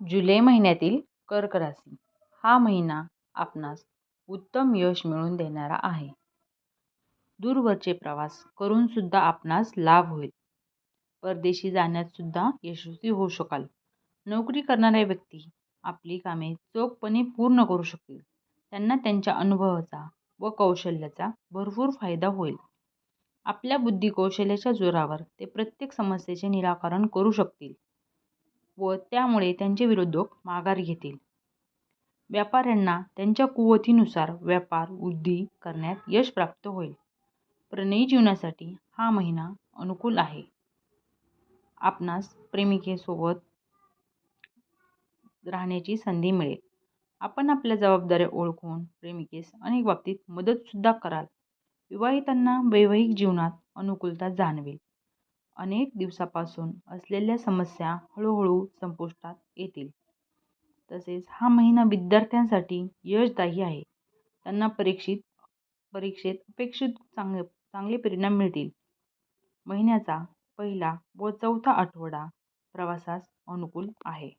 जुलै महिन्यातील कर्क राशी हा महिना आपणास उत्तम यश मिळवून देणारा आहे. दूरवरचे प्रवास करून सुद्धा आपणास लाभ होईल. परदेशी जाण्यात सुद्धा यशस्वी होऊ शकाल. नोकरी करणाऱ्या व्यक्ती आपली कामे चोखपणे पूर्ण करू शकतील. त्यांना त्यांच्या अनुभवाचा व कौशल्याचा भरपूर फायदा होईल. आपल्या बुद्धी कौशल्याच्या जोरावर ते प्रत्येक समस्येचे निराकरण करू शकतील व त्यामुळे त्यांचे विरोधक माघार घेतील. व्यापाऱ्यांना त्यांच्या कुवतीनुसार व्यापार वृद्धी करण्यात यश प्राप्त होईल. प्रणयी जीवनासाठी हा महिना अनुकूल आहे. आपणास प्रेमिकेसोबत राहण्याची संधी मिळेल. आपण आपल्या जबाबदाऱ्या ओळखून प्रेमिकेस अनेक बाबतीत मदतसुद्धा कराल. विवाहितांना वैवाहिक जीवनात अनुकूलता जाणवेल. अनेक दिवसापासून असलेल्या समस्या हळूहळू संपुष्टात येतील. तसेच हा महिना विद्यार्थ्यांसाठी यशदायी आहे. त्यांना परीक्षित परीक्षेत अपेक्षित चांगले परिणाम मिळतील. महिन्याचा पहिला व चौथा आठवडा प्रवासास अनुकूल आहे.